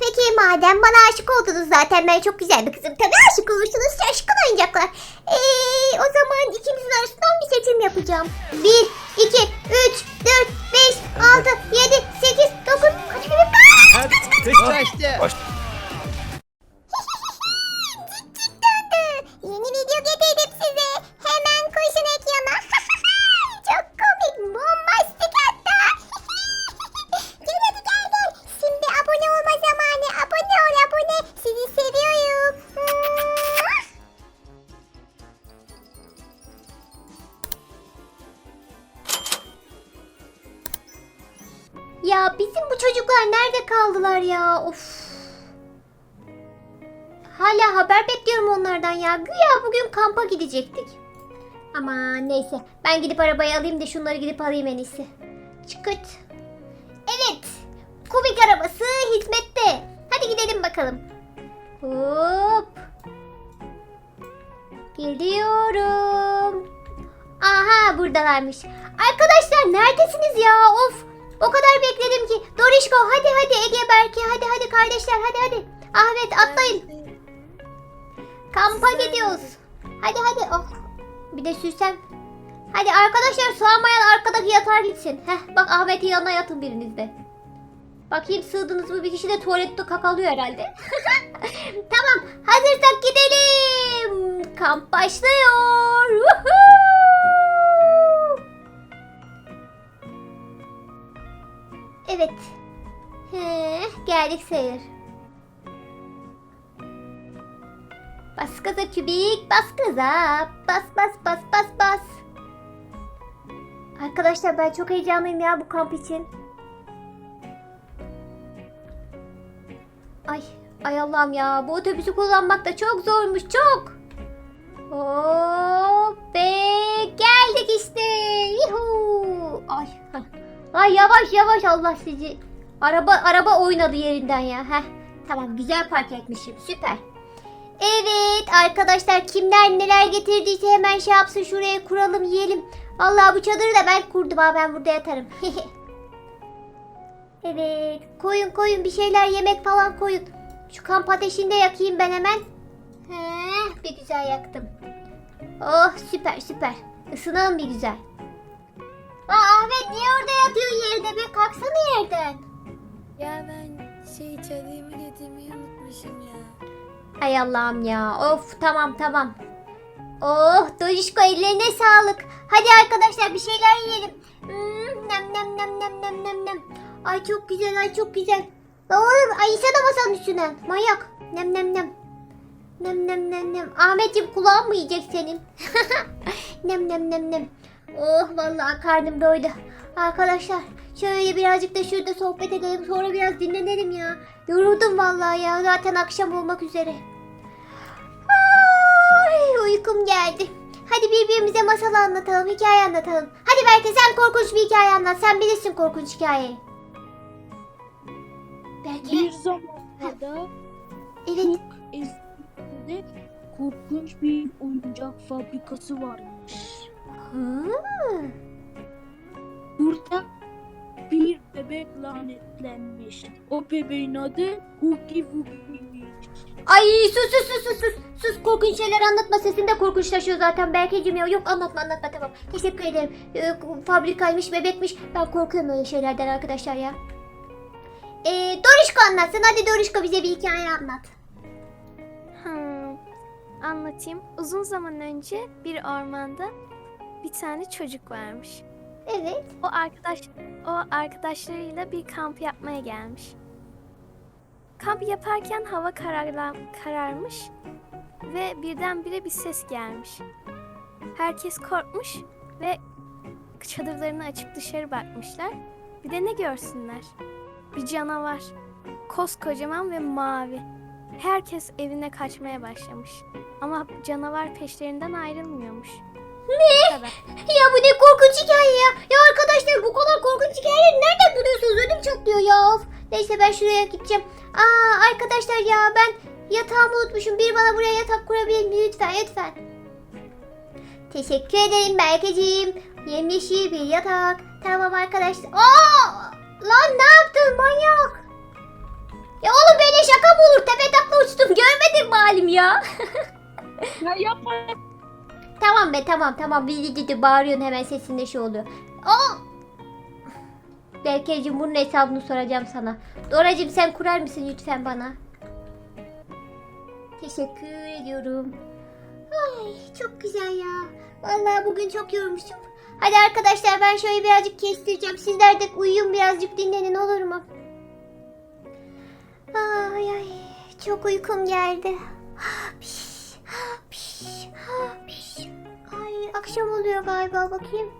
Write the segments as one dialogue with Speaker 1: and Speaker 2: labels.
Speaker 1: Peki madem bana aşık oldunuz zaten ben çok güzel bir kızım. Tabii aşık olursunuz şaşkın oyuncaklar. Eee o zaman ikimizin arasından bir seçim yapacağım. 1, 2, 3, 4, 5, 6, 7, 8, 9. Kaç gibi?
Speaker 2: Hadi kış kaçtı.
Speaker 1: Kaldılar ya? Of. Hala haber bekliyorum onlardan ya. Güya bugün kampa gidecektik. Ama neyse. Ben gidip arabayı alayım da şunları gidip alayım en iyisi. Çıkırt. Evet. Kubik arabası hizmette. Hadi gidelim bakalım. Hop. Geliyorum. Aha buradalarmış. Arkadaşlar neredesiniz ya? Of. O kadar bekledim ki. Dorişko hadi hadi Ege Berke hadi hadi kardeşler hadi hadi. Ahmet atlayın. Kampa gidiyoruz. Hadi hadi. Oh. Bir de sürsem. Hadi arkadaşlar sığamayan arkadaki yatar gitsin. Heh bak Ahmet'in yanına yatın biriniz de. Bakayım sığdınız mı bir kişi de tuvalette kakalıyor herhalde. tamam hazırsak gidelim. Kamp başlıyor. Woohoo! Geldik sayılır. Bas gaza kübik, bas gaza. Bas bas bas bas bas. Arkadaşlar ben çok heyecanlıyım ya bu kamp için. Ay, ay Allah'ım ya bu otobüsü kullanmak da çok zormuş çok. Hop ve geldik işte. Yuhu. Ay. Ay yavaş yavaş Allah sizi. Araba araba oynadı yerinden ya. Heh. Tamam güzel park etmişim. Süper. Evet arkadaşlar kimler neler getirdiyse hemen şey yapsın şuraya kuralım yiyelim. Vallahi bu çadırı da ben kurdum ha ben burada yatarım. evet koyun koyun bir şeyler yemek falan koyun. Şu kamp ateşinde yakayım ben hemen. Heh, bir güzel yaktım. Oh süper süper. Isınalım bir güzel. Aa, Ahmet niye orada yatıyorsun yerde bir kalksana yerden.
Speaker 3: Ya ben şey çadırımı getirmeyi unutmuşum ya.
Speaker 1: Ay Allah'ım ya. Of tamam tamam. Oh Dojişko ellerine sağlık. Hadi arkadaşlar bir şeyler yiyelim. Hmm, nem nem nem nem nem nem nem. Ay çok güzel ay çok güzel. Lan Oğlum ay da masanın üstüne. Manyak. Nem nem nem. Nem nem nem nem. Ahmetciğim kulağın mı yiyecek senin? nem nem nem nem. Oh vallahi karnım doydu. Arkadaşlar şöyle birazcık da şurada sohbet edelim sonra biraz dinlenelim ya. Yoruldum vallahi ya zaten akşam olmak üzere. Ay uykum geldi. Hadi birbirimize masal anlatalım, hikaye anlatalım. Hadi belki sen korkunç bir hikaye anlat. Sen bilirsin korkunç hikayeyi. Belki.
Speaker 4: Bir zamanlarda
Speaker 1: Evet.
Speaker 4: çok eskide korkunç bir oyuncak fabrikası varmış.
Speaker 1: Hı.
Speaker 4: Burada bir bebek lanetlenmiş. O bebeğin adı Hugi Wugi'ymiş.
Speaker 1: Ay sus sus sus sus sus. Sus korkunç şeyler anlatma. Sesin de korkunçlaşıyor zaten. Berkeciğim ya. Yok anlatma anlatma tamam. Teşekkür ederim. Ee, fabrikaymış, bebekmiş. Ben korkuyorum öyle şeylerden arkadaşlar ya. Ee, Dorişko anlatsın. Hadi Dorişko bize bir hikaye anlat.
Speaker 3: Hmm, anlatayım. Uzun zaman önce bir ormanda bir tane çocuk varmış.
Speaker 1: Evet.
Speaker 3: O arkadaş o arkadaşlarıyla bir kamp yapmaya gelmiş. Kamp yaparken hava kararla, kararmış ve birdenbire bir ses gelmiş. Herkes korkmuş ve çadırlarını açıp dışarı bakmışlar. Bir de ne görsünler? Bir canavar. Koskocaman ve mavi. Herkes evine kaçmaya başlamış. Ama canavar peşlerinden ayrılmıyormuş.
Speaker 1: Ne? Ya bu ne korkunç hikaye ya. Ya arkadaşlar bu kadar korkunç hikayeleri nereden buluyorsunuz? Ödüm çatlıyor ya. Of. Neyse ben şuraya gideceğim. Aa arkadaşlar ya ben yatağımı unutmuşum. Bir bana buraya yatak kurabilir mi? Lütfen lütfen. Teşekkür ederim Berkeciğim. Yemyeşil bir yatak. Tamam arkadaşlar. Aa! Lan ne yaptın manyak? Ya oğlum ben mı olur? Tepe takla uçtum. Görmedin mi halim ya?
Speaker 4: Ya yapma.
Speaker 1: tamam be tamam tamam. Dedi bağırıyorsun hemen sesinde şey oluyor. Aa! Berkeciğim bunun hesabını soracağım sana. Doracığım sen kurar mısın lütfen bana? Teşekkür ediyorum. Ay çok güzel ya. Vallahi bugün çok yormuşum. Hadi arkadaşlar ben şöyle birazcık kestireceğim. Sizler de uyuyun birazcık dinlenin olur mu? Ay ay çok uykum geldi. Piş, piş, piş. Ay akşam oluyor galiba bakayım.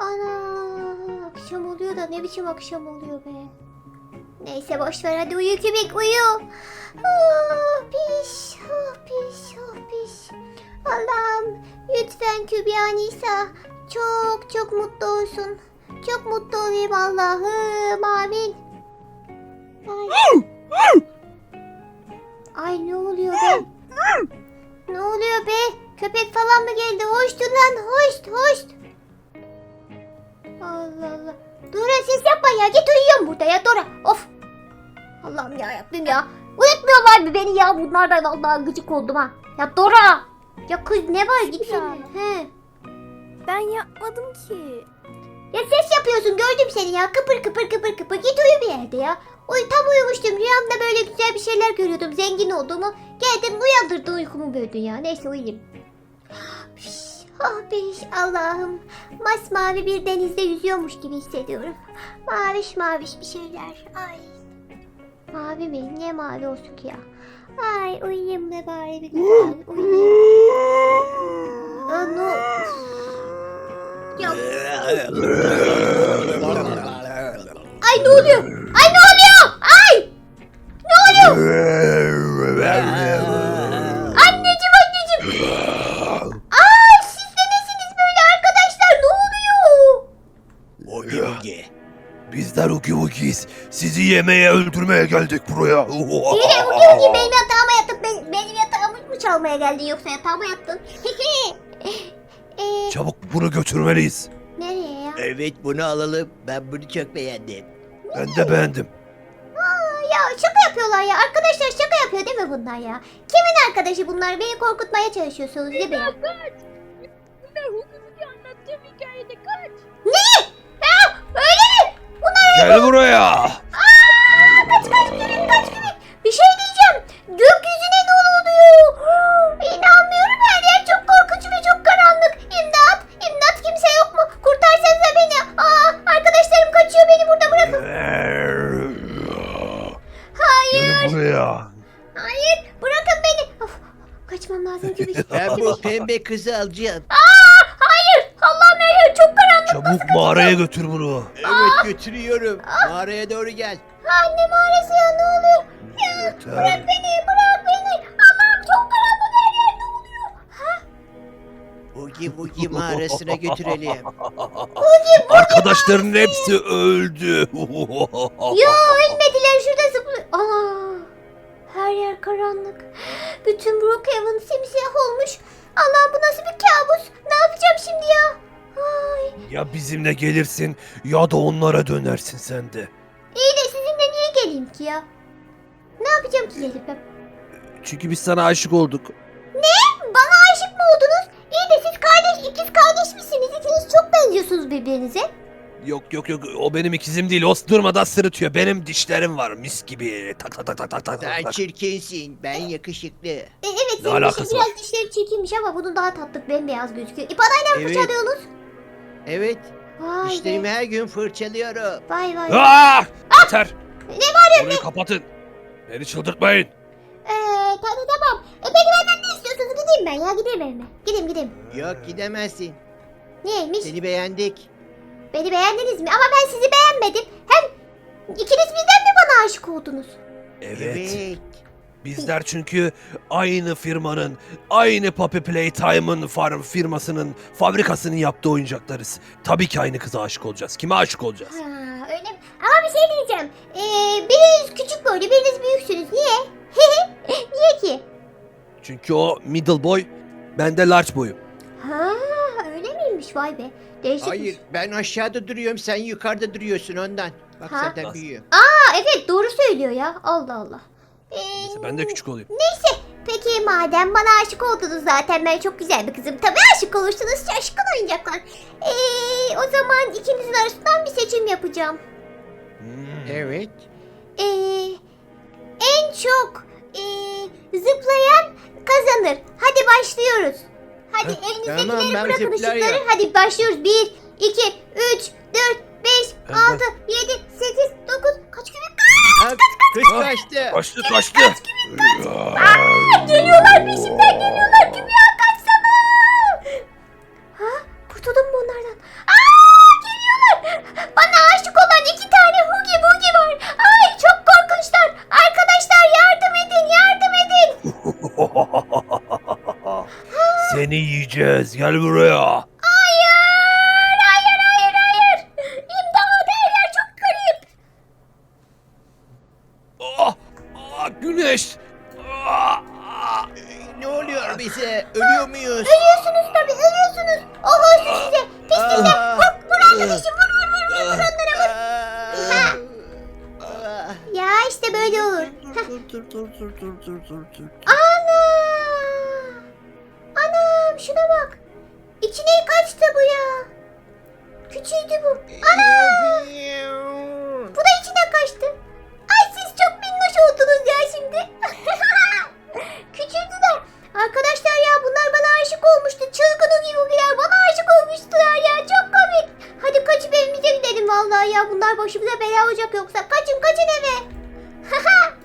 Speaker 1: Ana akşam oluyor da ne biçim akşam oluyor be. Neyse boş ver hadi uyu kübik uyu. Ah, piş, ah, piş, ah, piş. Allah'ım lütfen Kübra Nisa çok çok mutlu olsun. Çok mutlu olayım Allah'ım amin. Ay. Ay ne oluyor be? Ne oluyor be? Köpek falan mı geldi? Hoştu lan hoşt hoşt. Allah Allah. Dora ses yapma ya git uyuyorum burada ya Dora. Of. Allah'ım ya Rabbim ya. Uyutmuyorlar mı beni ya bunlardan vallahi gıcık oldum ha. Ya Dora. Ya kız ne var gitsene. He.
Speaker 3: Ben yapmadım ki.
Speaker 1: Ya ses yapıyorsun gördüm seni ya. Kıpır kıpır kıpır kıpır. Git uyu bir yerde ya. Uy tam uyumuştum. Rüyamda böyle güzel bir şeyler görüyordum. Zengin olduğumu. Geldin uyandırdın uykumu böldün ya. Neyse uyuyayım. Ah piş Allah'ım. Masmavi bir denizde yüzüyormuş gibi hissediyorum. Maviş maviş bir şeyler. Ay. Mavi mi? Niye mavi olsun ki ya? Ay uyuyayım be bari bir güzel. Uyuyayım. Aa, ne? Ya Ay ne oluyor? Ay ne oluyor? Ay! Ne oluyor?
Speaker 5: Yemeye öldürmeye geldik buraya.
Speaker 1: Yine bugün gibi benim yatağıma yatıp ben- benim yatağımı mı çalmaya geldin yoksa yatağıma yattın? Eee
Speaker 5: Çabuk bunu götürmeliyiz.
Speaker 1: nereye ya?
Speaker 2: Evet bunu alalım. Ben bunu çok beğendim.
Speaker 5: Ben de beğendim.
Speaker 1: Aa, ya şaka yapıyorlar ya. Arkadaşlar şaka yapıyor değil mi bunlar ya? Kimin arkadaşı bunlar? Beni korkutmaya çalışıyorsunuz değil mi?
Speaker 4: Kaç. Bunlar hukuki anlattığım hikayede kaç.
Speaker 1: Ne? Ha, öyle mi? Bunlar
Speaker 5: Gel buraya.
Speaker 1: Kaç kaç gelin kaç gelin. Bir şey diyeceğim. Gökyüzüne ne oluyor? İnanmıyorum her yer çok korkunç ve çok karanlık. İmdat, imdat kimse yok mu? Kurtarsanıza beni. Aa, arkadaşlarım kaçıyor beni burada bırakın. Hayır,
Speaker 5: buraya.
Speaker 1: hayır bırakın beni. Of, kaçmam lazım gibi.
Speaker 2: Ben bu pembe kızı alacağım.
Speaker 1: Aa, hayır. Allah'ım her yer çok karanlık.
Speaker 5: Çabuk mağaraya götür bunu.
Speaker 2: Evet götürüyorum. Mağaraya doğru gel.
Speaker 1: Anne mağarası ya ne oluyor? Ya, bırak
Speaker 5: Yeter.
Speaker 1: beni, bırak beni. Allah'ım çok karanlık her yer ne oluyor? Ha?
Speaker 2: Ugi Bugi mağarasına götürelim.
Speaker 5: Arkadaşların hepsi öldü.
Speaker 1: Ya ölmediler şurada zıplıyor. Aa, her yer karanlık. Bütün Brookhaven simsiyah olmuş. Allah'ım bu nasıl bir kabus? Ne yapacağım şimdi ya?
Speaker 5: Ya bizimle gelirsin ya da onlara dönersin sen de.
Speaker 1: İyi de sizinle niye geleyim ki ya? Ne yapacağım ki gelip?
Speaker 5: Çünkü biz sana aşık olduk.
Speaker 1: Bana aşık mı oldunuz? İyi de siz kardeş, ikiz kardeş misiniz? İkiniz çok benziyorsunuz birbirinize.
Speaker 5: Yok yok yok o benim ikizim değil. O durmadan sırıtıyor. Benim dişlerim var mis gibi. Tak tak tak tak tak tak.
Speaker 2: Sen
Speaker 5: tak.
Speaker 2: çirkinsin. Ben yakışıklı.
Speaker 1: E, evet
Speaker 5: Ne
Speaker 1: senin
Speaker 5: alakası
Speaker 1: dişin biraz dişleri çirkinmiş ama bunun daha tatlı bembeyaz gözüküyor. İpadayla mı
Speaker 2: Evet.
Speaker 1: fırçalıyorsunuz?
Speaker 2: Evet.
Speaker 1: Vay
Speaker 2: Dişlerimi
Speaker 1: be.
Speaker 2: her gün fırçalıyorum.
Speaker 1: Vay vay.
Speaker 5: Aa! Yeter.
Speaker 1: Ne var
Speaker 5: Orayı kapatın. Beni çıldırtmayın.
Speaker 1: Eee tamam tamam. E peki benden ne istiyorsunuz? Gideyim ben ya gideyim evime. Gideyim gideyim.
Speaker 2: Yok gidemezsin.
Speaker 1: Neymiş?
Speaker 2: Seni beğendik.
Speaker 1: Beni beğendiniz mi? Ama ben sizi beğenmedim. Hem ikiniz birden mi bana aşık oldunuz?
Speaker 5: Evet. Bizler çünkü aynı firmanın, aynı Puppy Playtime'ın farm firmasının, fabrikasının yaptığı oyuncaklarız. Tabii ki aynı kıza aşık olacağız. Kime aşık olacağız?
Speaker 1: Ha öyle mi? Ama bir şey diyeceğim. Eee biriniz küçük boylu biriniz büyüksünüz. Niye? Niye ki?
Speaker 5: Çünkü o middle boy, ben de large boyum.
Speaker 1: Ha öyle miymiş vay be. Değişikmiş.
Speaker 2: Hayır ben aşağıda duruyorum sen yukarıda duruyorsun ondan. Bak
Speaker 1: Ha?
Speaker 2: zaten büyüyor.
Speaker 1: Aa evet doğru söylüyor ya. Allah Allah. Ee,
Speaker 5: Neyse ben de küçük olayım.
Speaker 1: Neyse. Peki madem bana aşık oldunuz zaten ben çok güzel bir kızım. Tabii aşık olursunuz şaşkın oyuncaklar. Ee, o zaman ikinizin arasından bir seçim yapacağım.
Speaker 2: Evet.
Speaker 1: Ee, en çok ee, zıplayan kazanır. Hadi başlıyoruz. Hadi
Speaker 5: Ha,
Speaker 1: elinizdekileri
Speaker 2: tamam, ben
Speaker 1: bırakın
Speaker 2: zıplarım.
Speaker 1: ışıkları. Hadi başlıyoruz. 1, 2, 3, 4, 5,
Speaker 5: Ben-
Speaker 1: 6, 7, 8, 9. Kaç köpek?
Speaker 2: Ha, kız
Speaker 5: Ha.
Speaker 2: kaçtı.
Speaker 5: Kaçtı kaçtı.
Speaker 1: Geliyorlar peşimden geliyorlar. Kimya kaçsana. Ha? Kurtuldum mu onlardan? Aa, geliyorlar. Bana aşık olan iki tane Hugi Bugi var. Ay çok korkunçlar. Arkadaşlar yardım edin yardım edin.
Speaker 5: Seni yiyeceğiz. Gel buraya. kim.
Speaker 2: Ana! Anam şuna bak. İçine
Speaker 1: kaçtı bu ya. Küçüldü bu. Ana!
Speaker 2: Bu
Speaker 1: da içine kaçtı. Ay siz çok minnoş oldunuz ya şimdi. Küçüldüler.
Speaker 2: Arkadaşlar
Speaker 1: ya bunlar bana
Speaker 2: aşık olmuştu. Çılgın gibiler bana aşık olmuştular ya.
Speaker 1: Çok komik. Hadi kaçıp evimize gidelim vallahi ya. Bunlar başımıza bela olacak yoksa. Kaçın kaçın eve. Haha.